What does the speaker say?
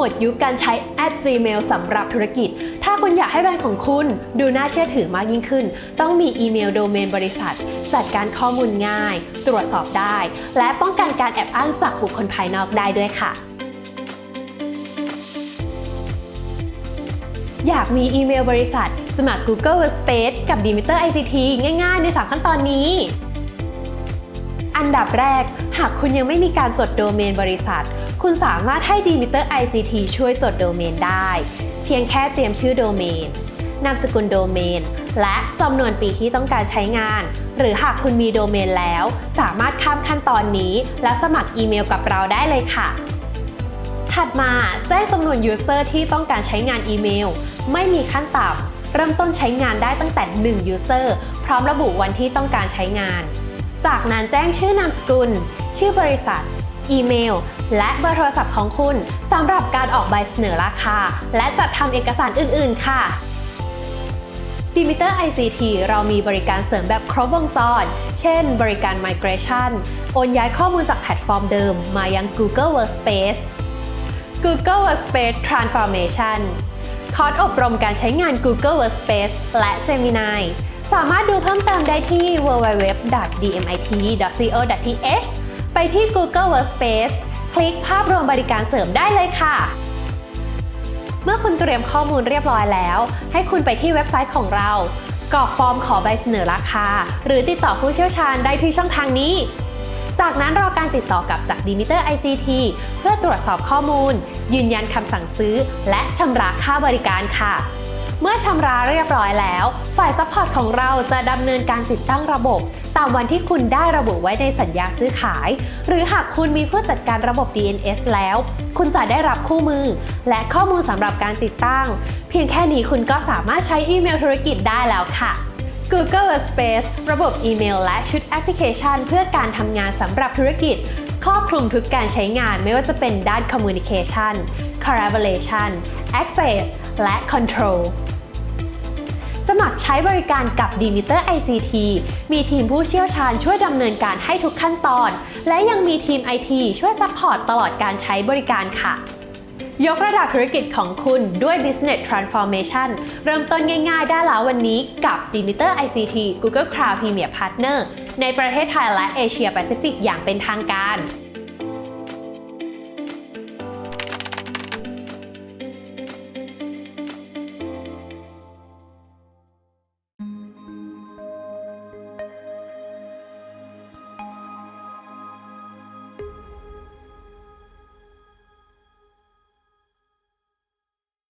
หมดยุคการใช้ @gmail สำหรับธุรกิจ ถ้าคุณอยากให้แบรนด์ของคุณดูน่าเชื่อถือมากยิ่งขึ้น ต้องมีอีเมลโดเมนบริษัท จัดการข้อมูลง่าย ตรวจสอบได้ และป้องกันการแอบอ้างจากบุคคลภายนอกได้ด้วยค่ะ อยากมีอีเมลบริษัท สมัคร Google Workspace กับ Demeter ICT ง่าย ๆ ใน 3 ขั้นตอนนี้ อันดับแรก หากคุณยังไม่มีการจดโดเมนบริษัท คุณสามารถให้ Demeter ICT ช่วยจดโดเมนได้ เพียงแค่เตรียมชื่อโดเมน นามสกุลโดเมน และจำนวนปีที่ต้องการใช้งาน หรือหากคุณมีโดเมนแล้ว สามารถข้ามขั้นตอนนี้ และสมัครอีเมลกับเราได้เลยค่ะ ถัดมาแจ้งจำนวน User ที่ต้องการใช้งานอีเมล ไม่มีขั้นต่ำเริ่มต้นใช้งานได้ตั้งแต่1 User พร้อมระบุวันที่ต้องการใช้งานจากนั้นแจ้งชื่อนามสกุล ชื่อบริษัท อีเมล และเบอร์โทรศัพท์ของคุณสำหรับการออกใบเสนอราคา และจัดทำเอกสารอื่น ๆ ค่ะ Demeter ICT เรามีบริการเสริมแบบครบวงจร เช่น บริการ Migration โอนย้ายข้อมูลจากแพลตฟอร์มเดิมมายัง Google Workspace Google Workspace Transformation คอร์สอบรมการใช้งาน Google Workspace และ Gemini สามารถดูเพิ่มเติมได้ที่ www.dmit.co.th ไปที่ Google Workspace คลิกภาพรวมบริการเสริมได้เลยค่ะ เมื่อคุณเตรียมข้อมูลเรียบร้อยแล้ว ให้คุณไปที่เว็บไซต์ของเรากรอกฟอร์มขอใบเสนอราคา หรือติดต่อผู้เชี่ยวชาญได้ที่ช่องทางนี้ จากนั้นรอการติดต่อกลับจาก Demeter ICT เพื่อตรวจสอบข้อมูล ยืนยันคำสั่งซื้อ และชำระค่าบริการค่ะ เมื่อชำระเรียบร้อยแล้ว ฝ่ายซัพพอร์ตของเราจะดำเนินการติดตั้งระบบ ตามวันที่คุณได้ระบุไว้ในสัญญาซื้อขาย หรือหากคุณมีผู้จัดการระบบ DNS แล้ว คุณจะได้รับคู่มือ และข้อมูลสำหรับการติดตั้ง เพียงแค่นี้คุณก็สามารถใช้อีเมลธุรกิจได้แล้วค่ะ Google Workspace ระบบอีเมลและชุดแอปพลิเคชัน เพื่อการทำงานสำหรับธุรกิจ ครอบคลุมทุกการใช้งานไม่ว่าจะเป็นด้าน Communication Collaboration Access และ Control สมัครใช้บริการกับ Demeter ICT มีทีมผู้เชี่ยวชาญช่วยดำเนินการให้ทุกขั้นตอน และยังมีทีม IT ช่วยซัพพอร์ตตลอดการใช้บริการค่ะ ยกระดับธุรกิจของคุณด้วย Business Transformation เริ่มต้นง่ายๆ ได้แล้ววันนี้กับ Demeter ICT Google Cloud Premier Partner ในประเทศไทยและเอเชียแปซิฟิกอย่างเป็นทางการ